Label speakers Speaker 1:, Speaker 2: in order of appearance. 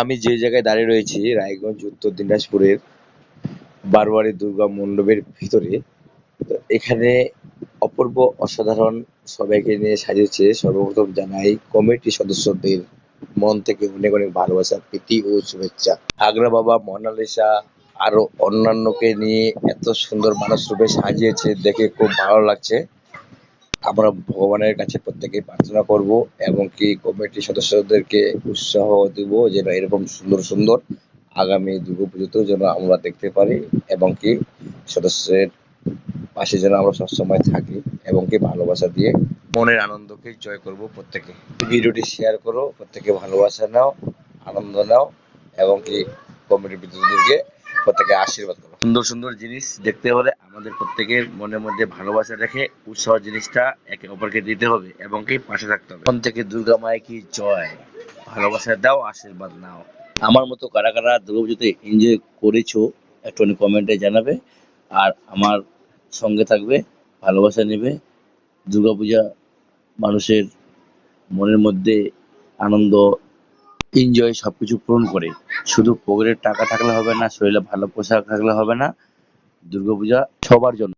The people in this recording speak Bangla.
Speaker 1: আমি যে জায়গায় দাঁড়িয়ে রয়েছি, রায়গঞ্জ, উত্তর দিনাজপুরের বারোয়ারি দুর্গা মণ্ডপের ভিতরে, তো এখানে অপূর্ব অসাধারণ সবাইকে নিয়ে সাজিয়েছে। সর্বপ্রথম জানাই কমিটি সদস্যদের মন থেকে অনেক অনেক ভালোবাসা, প্রীতি ও শুভেচ্ছা। আগ্রা বাবা, মোনালিসা, আরও অন্যান্যকে নিয়ে এত সুন্দর মানুষ রূপে সাজিয়েছে, দেখে খুব ভালো লাগছে। আমরা ভগবানের কাছে প্রত্যেকে প্রার্থনা করব এবং কি কমিটির সদস্যদেরকে উৎসাহ দিব যেন এরকম সুন্দর সুন্দর আগামী দুর্গাপুজোতেও যেন আমরা দেখতে পারি এবং কি সদস্যের পাশে যেন আমরা সবসময় থাকি এবং কি ভালোবাসা দিয়ে মনের আনন্দকে জয় করব প্রত্যেকে। ভিডিওটি শেয়ার করো, প্রত্যেকে ভালোবাসা নাও, আনন্দ নাও এবং কি কমিটির বিদ্যুৎদেরকে প্রত্যেকে আশীর্বাদ করো। সুন্দর সুন্দর জিনিস দেখতে হলে আমাদের প্রত্যেকের মনের মধ্যে ভালোবাসা রেখে উৎসাহ জিনিসটা একে অপরকে দিতে হবে এবং কি পাশে থাকতে হবে। মন থেকে দুর্গা মায় কি জয়? ভালোবাসা দাও আশীর্বাদ নাও। আমার মতো কারা কারা দুর্গাপুজোতে এনজয় করেছ একটুখানি কমেন্টে জানাবে। আর আমার সঙ্গে থাকবে ভালোবাসা নেবে দুর্গাপূজা মানুষের মনের মধ্যে আনন্দ এনজয় সবকিছু পূরণ করে। শুধু পকেটের টাকা থাকলে হবে না, শরীরে ভালো পোশাক থাকলে হবে না। দুর্গাপূজা সবার জন্য।